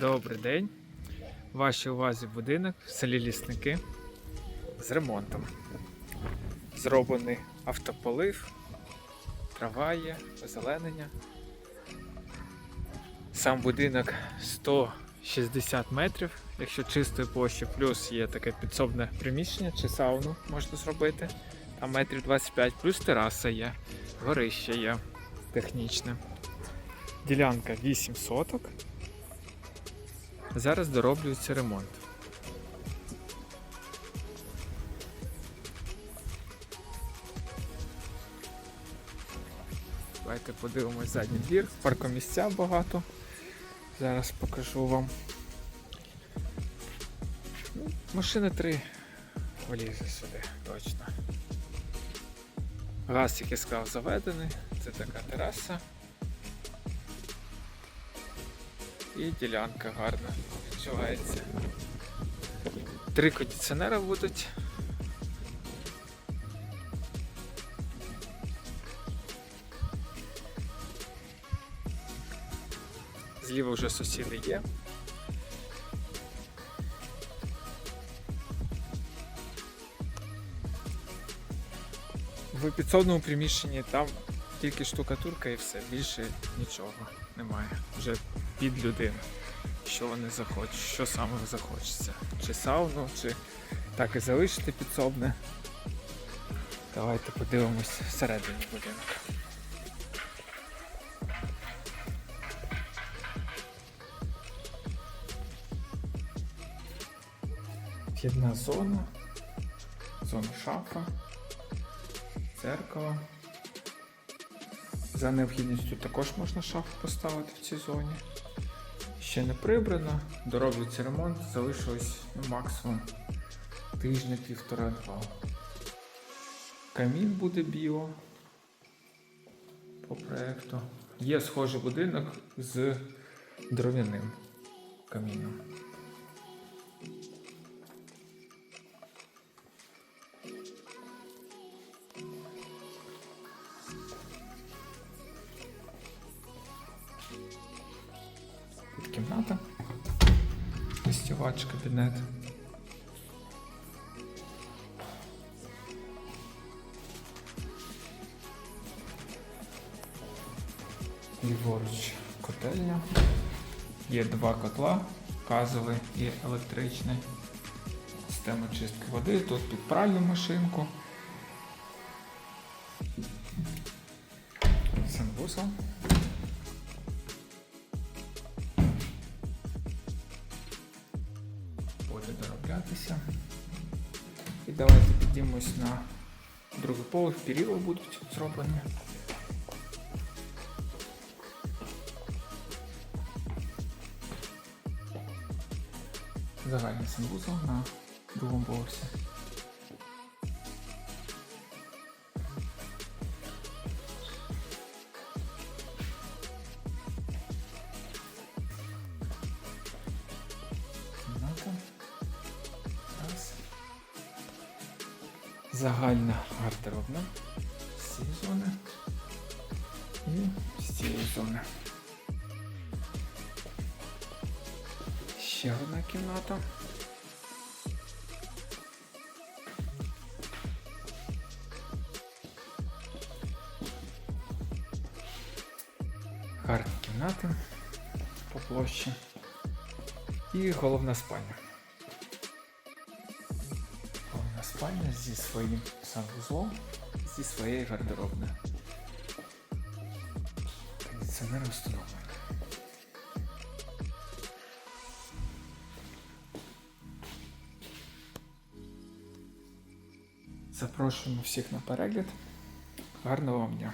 Добрий день. Вашій увазі будинок в селі Лісники з ремонтом. Зроблений автополив, трава є, озеленення. Сам будинок 160 метрів, якщо чистої площі, плюс є таке підсобне приміщення чи сауну можна зробити. Там метрів 25, плюс тераса є, горище є технічне. Ділянка 8 соток. Зараз дороблюється ремонт. Давайте подивимось задній двір. Паркомісця багато. Зараз покажу вам. Ну, Машини три влізе сюди, точно. Газ, як я сказав, заведений. Це така тераса. І ділянка гарна відчувається. Три кондиціонери будуть. Зліва вже сусіди є. В підсобному приміщенні там тільки штукатурка і все, більше нічого немає. Вже під людину. Що вони захочуть, що саме захочеться. Чи сауну, чи так і залишити підсобне. Давайте подивимось всередині будинку. Вхідна зона, зона шафа, дзеркало. За необхідністю також можна шафу поставити в цій зоні. Ще не прибрано, дороблюється ремонт, залишилось ну, максимум тижня півтора-два. Камін буде біо по проекту. Є схожий будинок з дров'яним каміном. Кімната. Гостювач, кабінет. Ліворуч котельня. Є два котла, газовий і електричний. Система чистки води. Тут під пральну машинку. Санвузол. буде дороблятися. І давайте підіймось на другий поверх, перила будуть зроблені. Загальний санвузол на другому поверсі. Загальна гардеробна з цієї зони і з цієї зони. Ще одна кімната. Гарні кімнати по площі. І головна спальня. спальня зі своїм санвузлом, зі своєю гардеробною. Кондиціонер встановлений. Запрошуємо всіх на перегляд. Гарного вам дня!